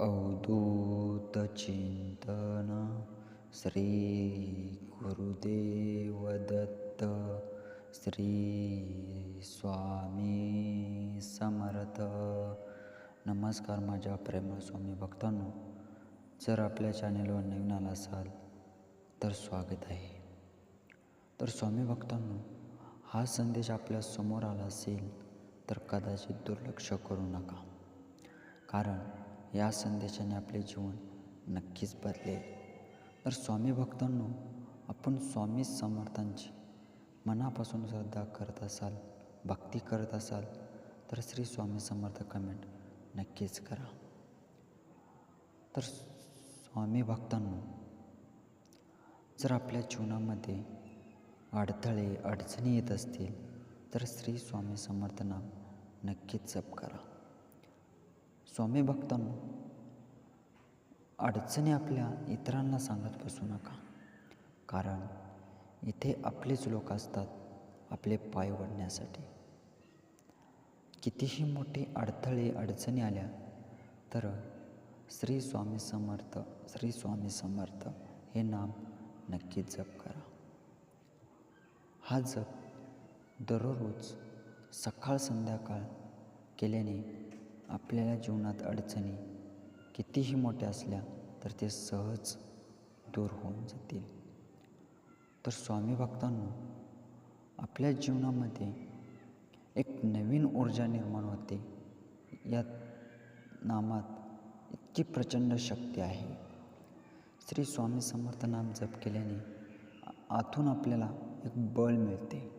अवधूत चिंतन श्री गुरुदेव दत्त श्री स्वामी समर्थ. नमस्कार माझ्या प्रेमळ स्वामी भक्तांनो जर आपल्या चॅनेलवर नवीन आला असाल तर स्वागत आहे. तर स्वामी भक्तांनो हा संदेश आपल्यासमोर आला असेल तर कदाचित दुर्लक्ष करू नका. कारण या संदेशाने आपले जीवन नक्कीच बदलेल. तर स्वामी भक्तांनो आपण स्वामी समर्थांची मनापासून श्रद्धा करत असाल भक्ती करत असाल तर श्री स्वामी समर्थ कमेंट नक्कीच करा. तर स्वामी भक्तांनो जर आपल्या जीवनामध्ये अडथळे अडचणी येत असतील तर श्री स्वामी समर्थ नाम नक्कीच जप करा. स्वामी भक्तांनो अडचणी आपल्या इतरांना सांगत बसू नका. कारण इथे आपलेच लोक असतात आपले पाय ओढण्यासाठी. कितीही मोठी अडथळे अडचणी आल्या तर श्री स्वामी समर्थ श्री स्वामी समर्थ हे नाम नक्कीच जप करा. हा जप दररोज सकाळ संध्याकाळ केल्याने आपल्याला जीवनात अडचणी कितीही मोठ्या असल्या तर ते सहज दूर होऊन जातील. तर स्वामी भक्तांनो आपल्या जीवनामध्ये एक नवीन ऊर्जा निर्माण होते. या नामात इतकी प्रचंड शक्ती आहे. श्री स्वामी समर्थ नाम जप केल्याने आतून आपल्याला एक बळ मिळते.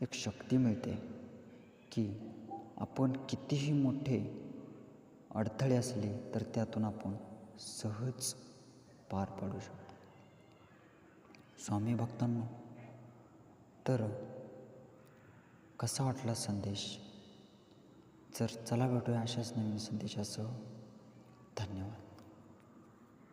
एक शक्ती मिळते की आपण कितीही मोठे अडथळे असले तर त्यातून आपण सहज पार पाडू शकतो. स्वामी भक्तांनो तर कसा वाटला संदेश? जर चला भेटूया अशाच नवीन संदेशासह. धन्यवाद.